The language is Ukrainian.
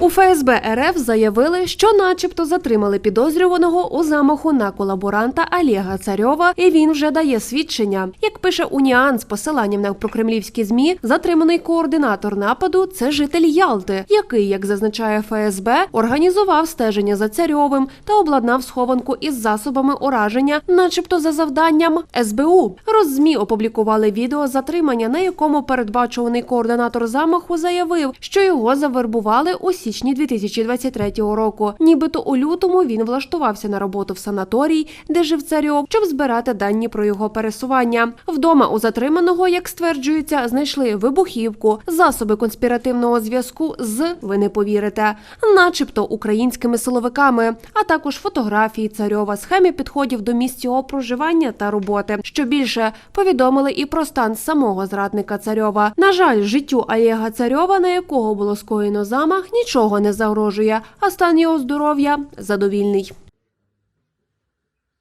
У ФСБ РФ заявили, що, начебто, затримали підозрюваного у замаху на колаборанта Олега Царьова, і він вже дає свідчення. Як пише Уніан з посиланням на прокремлівські змі, затриманий координатор нападу це житель Ялти, який, як зазначає ФСБ, організував стеження за царьовим та обладнав схованку із засобами ураження, начебто за завданням СБУ. Роззмі опублікували відео затримання, на якому передбачуваний координатор замаху заявив, що його завербували у січні 2023 року. Нібито у лютому він влаштувався на роботу в санаторій, де жив царьов, щоб збирати дані про його пересування. Вдома у затриманого, як стверджується, знайшли вибухівку, засоби конспіративного зв'язку з ви не повірите, начебто українськими силовиками, а також фотографії царьова, схеми підходів до місць його проживання та роботи. Що більше повідомили і про стан самого зрадника царьова. На жаль, життю Олега Царьова, на якого було скоєно замах, нічого не загрожує, а стан його здоров'я задовільний.